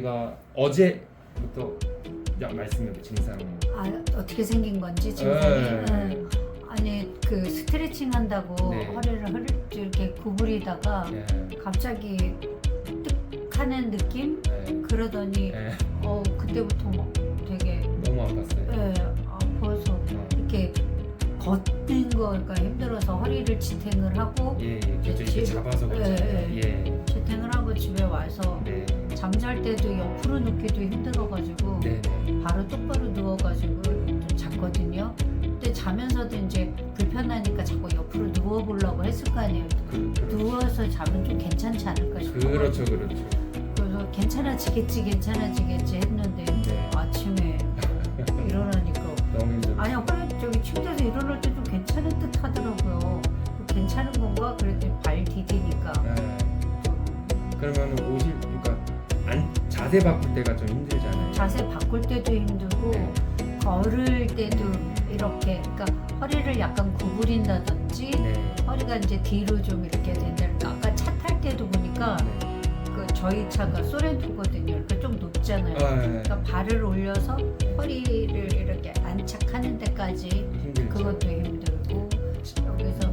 제가 어제부터 약 말씀드린 증상 아, 어떻게 생긴 건지 네. 증상이 응. 아니 그 스트레칭 한다고 네. 허리를 흐르 이렇게 구부리다가 예, 갑자기 뜩 하는 느낌 예, 그러더니 예, 어 그때부터 막 되게 너무 아팠어요. 예, 아파서 어, 이렇게 걷는 거가 힘들어서 허리를 지탱을 하고 예, 예, 그죠 이렇게 지- 잡아서 예, 그렇잖아요. 예, 지탱을 하고 집에 와서 네, 잠잘 때도 옆으로 눕기도 힘들어가지고 네, 네, 바로 똑바로 누워가지고 좀 잤거든요. 근데 자면서도 이제 불편하니까 자꾸 옆으로 누워보려고 했을 거 아니에요. 그, 그, 누워서 자면 좀 괜찮지 않을까 싶어요. 그렇죠, 그렇죠. 그래서 괜찮아지겠지, 괜찮아지겠지 했는데 네, 아침에 일어나니까 너무 힘들어. 아니 저기 침대에서 일어날 때 좀 괜찮은 듯 하더라고요. 괜찮은 건가? 그랬더니 발 디디니까 예, 좀 그러면 오실 안 자세 바꿀 때가 좀 힘들잖아요. 자세 바꿀 때도 힘들고 네. 걸을 때도 이렇게 그러니까 허리를 약간 구부린다든지 네, 허리가 이제 뒤로 좀 이렇게 된다니까 아까 차 탈 때도 보니까 네. 그 저희 차가 소렌토거든요. 그러니까 좀 높잖아요. 아, 예, 그러니까 발을 올려서 허리를 이렇게 안착하는 데까지 힘들죠. 그것도 힘들고 여기서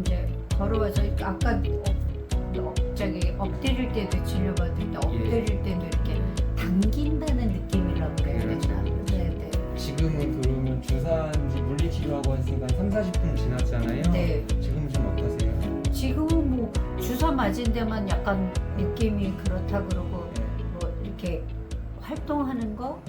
이제 걸어와서 아까 어, 어, 저기 엎드릴 때도 진료받 지났잖아요. 네. 지금 좀 어떠세요? 지금은 뭐 주사 맞은 데만 약간 느낌이 그렇다 그러고 네. 뭐 이렇게 활동하는 거 어,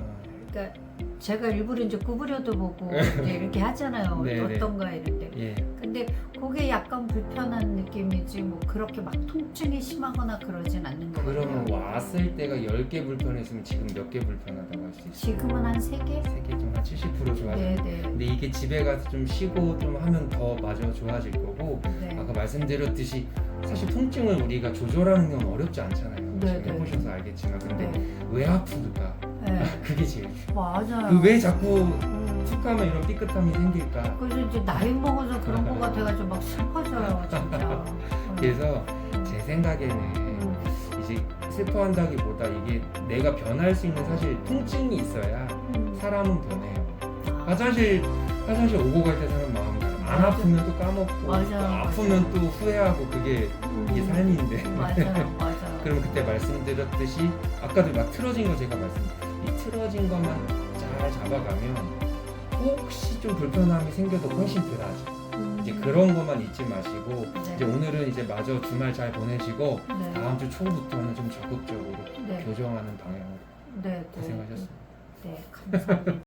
그러니까 제가 일부러 이제 구부려도 보고 이제 이렇게 하잖아요. 네, 네. 어떤가 때. 예. 근데 그게 약간 불편한 느낌이지 뭐 그렇게 막 통증이 심하거나 그러진 않는 것 그러면. 왔을 때가 10개 불편했으면 지금 몇 개 불편하다고 할 수 있어요? 지금은 한세 개? 3개 정도 한70% 좋아져. 네네. 근데 이게 집에 가서 좀 쉬고 좀 하면 더 마저 좋아질 거고 네. 아까 말씀드렸듯이 사실 통증을 우리가 조절하는 건 어렵지 않잖아요. 네, 지금 네. 해보셔서 알겠지만 근데 네. 왜 아플까? 네. 그게 제일 중요해요. 맞아요. 그 왜 자꾸 음. 툭 하면 이런 삐끗함이 생길까? 그래서 이제 나이 먹어서 그런 거 같아가지고 막 슬퍼져요 진짜. 그래서 제 생각에는 음. 이제 슬퍼한다기보다 이게 내가 변할 수 있는 사실 통증이 있어야 음. 사람은 변해요. 아, 화장실 화장실 오고 갈 때 사람 마음. 안 맞아. 아프면 또 까먹고 맞아, 또 맞아. 아프면 또 후회하고 그게 이게 음. 삶인데. 맞아요, 맞아요. 그러면 그때 말씀드렸듯이 아까도 막 틀어진 거 제가 말씀 이 틀어진 것만 잘 잡아가면 혹시 좀 불편함이 생겨도 훨씬 덜하죠. 음. 이제 그런 것만 잊지 마시고 네. 이제 오늘은 이제 마저 주말 잘 보내시고 네. 다음 주 초부터는 좀 적극적으로 네. 교정하는 방향으로 네, 네. 고생하셨습니다. 네, 감사합니다.